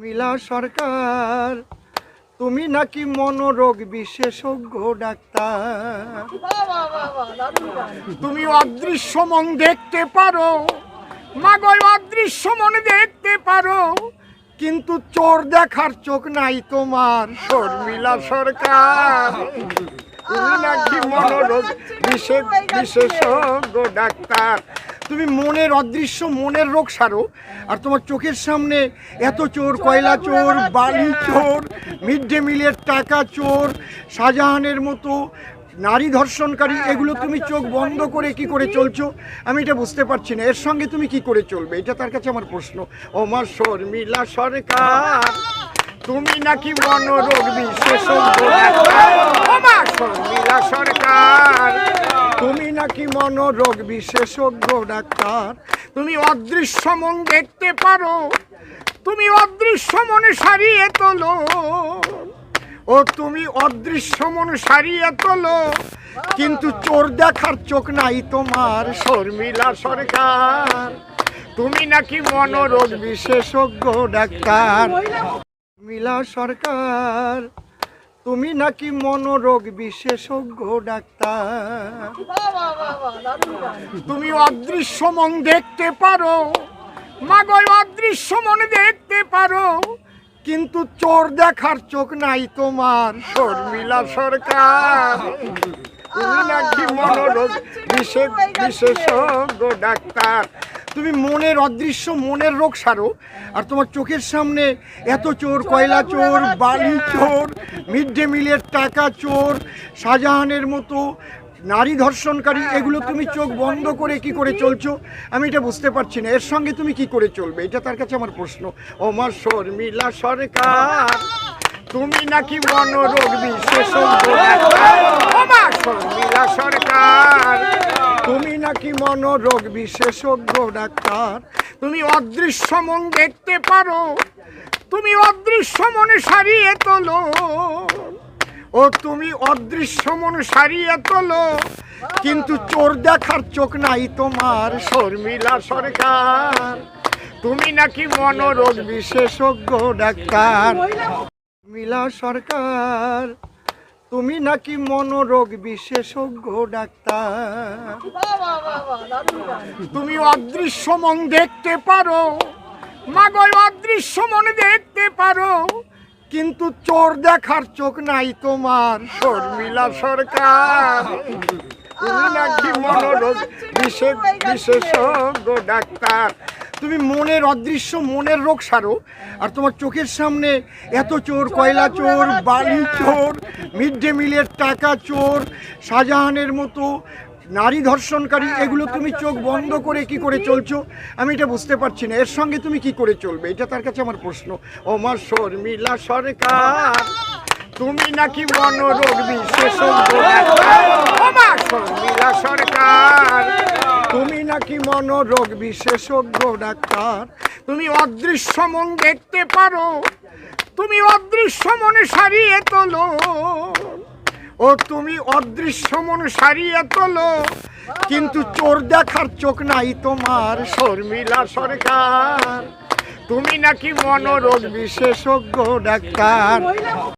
মিলা সরকার, তুমি নাকি মনোরোগ বিশেষজ্ঞ ডাক্তার? তুমি অদৃশ্য মন দেখতে পারো মাগয় অদৃশ্য মন দেখতে পারো, কিন্তু চোর দেখার চোখ নাই তোমার শর্মিলা সরকার। তুমি নাকি মনোরোগ বিশেষ বিশেষজ্ঞ ডাক্তার। তুমি মনের অদৃশ্য মনের রোগ সারো। আর তোমার চোখের সামনে এত চোর কয়লা চোর বালি চোর মিড ডে মিলের টাকা চোর শাহজাহানের মতো নারী ধর্ষণকারী এগুলো তুমি চোখ বন্ধ করে কি করে চলছো? আমি এটা বুঝতে পারছি না। এর সঙ্গে তুমি কি করে চলবে? এটা তার কাছে আমার প্রশ্ন। ওমা শর্মিলা সরকার তুমি নাকি মনোরোগ বিশেষজ্ঞ ডাক্তার। ওমা শর্মিলা সরকার তুমি নাকি মনোরোগ বিশেষজ্ঞ ডাক্তার? তুমি অদৃশ্য মন দেখতে পারো, তুমি অদৃশ্য মনে সারিয়ে তোলো। ও, তুমি অদৃশ্য মন সারিয়ে তোলো, কিন্তু চোর দেখার চোখ নাই তোমার, শর্মিলা সরকার। তুমি নাকি মনোরোগ বিশেষজ্ঞ ডাক্তার? মিলা সরকার। তুমি নাকি মনোরোগ বিশেষজ্ঞ ডাক্তার? তুমি অদৃশ্য মন দেখতে পারো, মাগয় অদৃশ্য মন দেখতে পারো, কিন্তু চোর দেখার চোখ নাই তোমার, শর্মিলা সরকার। তুমি নাকি মনোরোগ বিশেষ বিশেষজ্ঞ ডাক্তার? তুমি মনের অদৃশ্য মনের রোগ সারো। আর তোমার চোখের সামনে এত চোর কয়লা চোর বালি চোর মিড ডে মিলের টাকা চোর শাহজাহানের মতো নারী ধর্ষণকারী এগুলো তুমি চোখ বন্ধ করে কি করে চলছো? আমি এটা বুঝতে পারছি না। এর সঙ্গে তুমি কি করে চলবে? এটা তার কাছে আমার প্রশ্ন। ওমার শর্মিলা সরকার তুমি নাকি মনোরোগ বিশেষজ্ঞ? ডাক্তার। ওমা শর্মিলা সরকার মনোরোগ বিশেষজ্ঞ ডাক্তার। তুমি অদৃশ্য মন দেখতে পারো। তুমি অদৃশ্য মনে সারিয়ে তোলো। ও, তুমি অদৃশ্য মন সারিয়ে তোলো। কিন্তু চোর দেখার চোখ নাই তোমার, শর্মিলা সরকার। তুমি নাকি মনোরোগ বিশেষজ্ঞ ডাক্তার। মিলা সরকার। তুমি নাকি মনোরোগ বিশেষজ্ঞ ডাক্তার? তুমি অদৃশ্য মন দেখতে পারো মাগয় অদৃশ্য মন দেখতে পারো, কিন্তু চোর দেখার চোখ নাই তোমার, শর্মিলা সরকার। তুমি নাকি মনোরোগ বিশেষ বিশেষজ্ঞ ডাক্তার। তুমি মনের অদৃশ্য, মনের রোগ সারো। আর তোমার চোখের সামনে এত চোর, কয়লা চোর, বালি চোর, মিড ডে মিলের টাকা চোর, শাহজাহানের মতো নারী ধর্ষণকারী, এগুলো তুমি চোখ বন্ধ করে কি করে চলছো? আমি এটা বুঝতে পারছি না। এর সঙ্গে তুমি কি করে চলবে? এটা তার কাছে আমার প্রশ্ন। ওমা শর্মিলা সরকার, তুমি নাকি মনোরোগ শর্মিলা সরকার তুমি নাকি মনোরোগ বিশেষজ্ঞ ডাক্তার? তুমি অদৃশ্য মন দেখতে পারো। তুমি অদৃশ্য মনে সারিয়ে তোলো। ও, তুমি অদৃশ্য মন সারিয়ে তোলো। কিন্তু চোর দেখার চোখ নাই তোমার, শর্মিলা সরকার। তুমি নাকি মনোরোগ বিশেষজ্ঞ ডাক্তার?